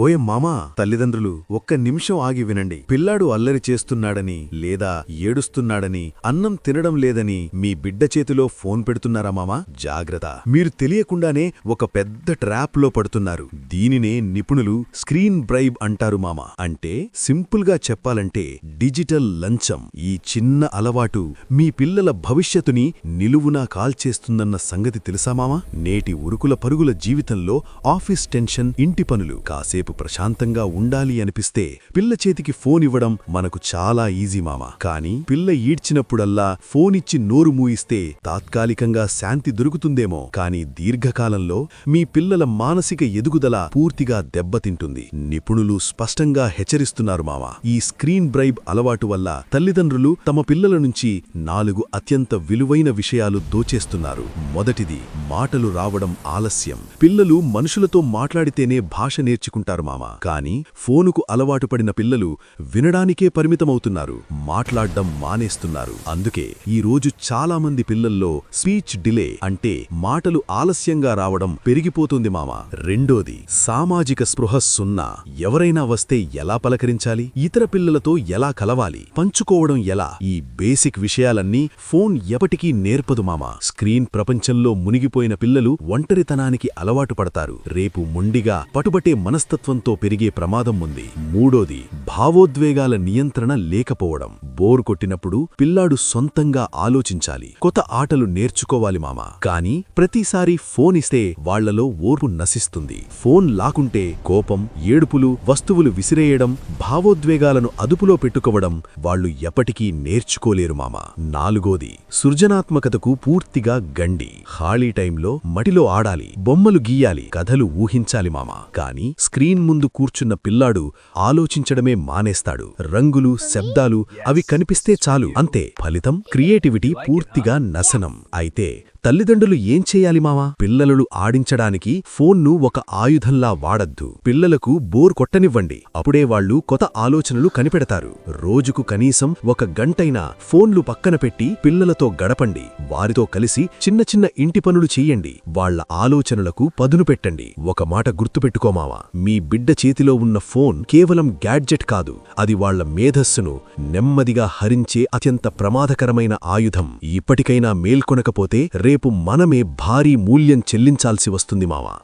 ఓయ్ మామా తల్లిదండ్రులు ఒక్క నిమిషం ఆగి వినండి. పిల్లాడు అల్లరి చేస్తున్నాడని లేదా ఏడుస్తున్నాడని అన్నం తినడం లేదని మీ బిడ్డ చేతిలో ఫోన్ పెడుతున్నారా మామా? జాగ్రత్త. మీరు తెలియకుండానే ఒక పెద్ద ట్రాప్లో పడుతున్నారు. దీనినే నిపుణులు స్క్రీన్ బ్రైబ్ అంటారు మామా. అంటే సింపుల్గా చెప్పాలంటే డిజిటల్ లంచం. ఈ చిన్న అలవాటు మీ పిల్లల భవిష్యత్తుని నిలువునా కాల్చేస్తుందన్న సంగతి తెలుసా మామా? నేటి ఉరుకుల పరుగుల జీవితంలో ఆఫీస్ టెన్షన్ ఇంటి పనులు. కాసేపు ప్రశాంతంగా ఉండాలి అనిపిస్తే పిల్ల చేతికి ఫోన్ ఇవ్వడం మనకు చాలా ఈజీ మామ. కానీ పిల్ల ఈడ్చినప్పుడల్లా ఫోన్ ఇచ్చి నోరు మూయిస్తే తాత్కాలికంగా శాంతి దొరుకుతుందేమో. కానీ దీర్ఘకాలంలో మీ పిల్లల మానసిక ఎదుగుదల పూర్తిగా దెబ్బతింటుంది. నిపుణులు స్పష్టంగా హెచ్చరిస్తున్నారు మావా ఈ స్క్రీన్ బ్రైబ్ అలవాటు వల్ల తల్లిదండ్రులు తమ పిల్లల నుంచి నాలుగు అత్యంత విలువైన విషయాలు దోచేస్తున్నారు. మొదటిది మాటలు రావడం ఆలస్యం. పిల్లలు మనుషులతో మాట్లాడితేనే భాష నేర్చుకుంటారు. మామ. కానీ ఫోనుకు అలవాటు పడిన పిల్లలు వినడానికే పరిమితమవుతున్నారు మాట్లాడడం మానేస్తున్నారు. అందుకే ఈ రోజు చాలా మంది పిల్లల్లో స్పీచ్ డిలే అంటే మాటలు ఆలస్యంగా రావడం పెరిగిపోతుంది మామ. రెండోది సామాజిక స్పృహ సున్నా. ఎవరైనా వస్తే ఎలా పలకరించాలి? ఇతర పిల్లలతో ఎలా కలవాలి? పంచుకోవడం ఎలా? ఈ బేసిక్ విషయాలన్నీ ఫోన్ ఎప్పటికీ నేర్పదు మామ. స్క్రీన్ ప్రపంచంలో మునిగిపోయిన పిల్లలు ఒంటరితనానికి అలవాటు పడతారు. రేపు మొండిగా పటుబట్టే మనస్తత్వంతో పెరిగే ప్రమాదం ఉంది. మూడోది భావోద్వేగాల నియంత్రణ లేకపోవడం. బోర్ కొట్టినప్పుడు పిల్లాడు సొంతంగా ఆలోచించాలి. కొత్త ఆటలు నేర్చుకోవాలి మామ. కాని ప్రతిసారి ఫోన్ ఇస్తే వాళ్ళలో ఓర్పు నశిస్తుంది. ఫోన్ లాకుంటే కోపం ఏడుపులు వస్తువులు విసిరేయడం భావోద్వేగాలను అదుపులో పెట్టుకోవడం వాళ్ళు ఎప్పటికీ నేర్చుకోలేరు మామ. నాలుగోది సృజనాత్మకతకు పూర్తిగా గండి. ఖాళీ టైంలో మటిలో ఆడాలి. బొమ్మలు గీయాలి. కథలు ఊహించాలి మామ. కాని స్క్రీన్ ముందు కూర్చున్న పిల్లాడు ఆలోచించడమే మానేస్తాడు. రంగులు శబ్దాలు అవి కనిపిస్తే చాలు. అంతే ఫలితం క్రియేటివిటీ పూర్తిగా నశనం. అయితే తల్లిదండ్రులు ఏం చేయాలి మావా? పిల్లలను ఆడించడానికి ఫోన్ను ఒక ఆయుధంలా వాడద్దు. పిల్లలకు బోర్ కొట్టనివ్వండి. అప్పుడే వాళ్ళు కొత్త ఆలోచనలు కనిపెడతారు. రోజుకు కనీసం ఒక గంటైనా ఫోన్లు పక్కన పెట్టి పిల్లలతో గడపండి. వారితో కలిసి చిన్న చిన్న ఇంటి పనులు చెయ్యండి వాళ్ళ ఆలోచనలకు పదును పెట్టండి. ఒక మాట గుర్తుపెట్టుకోమావా మీ బిడ్డ చేతిలో ఉన్న ఫోన్ కేవలం గ్యాడ్జెట్ కాదు. అది వాళ్ళ మేధస్సును నెమ్మదిగా హరించే అత్యంత ప్రమాదకరమైన ఆయుధం. ఇప్పటికైనా మేల్కొనకపోతే రేపు మనమే భారీ మూల్యం చెల్లించాల్సి వస్తుంది మావా.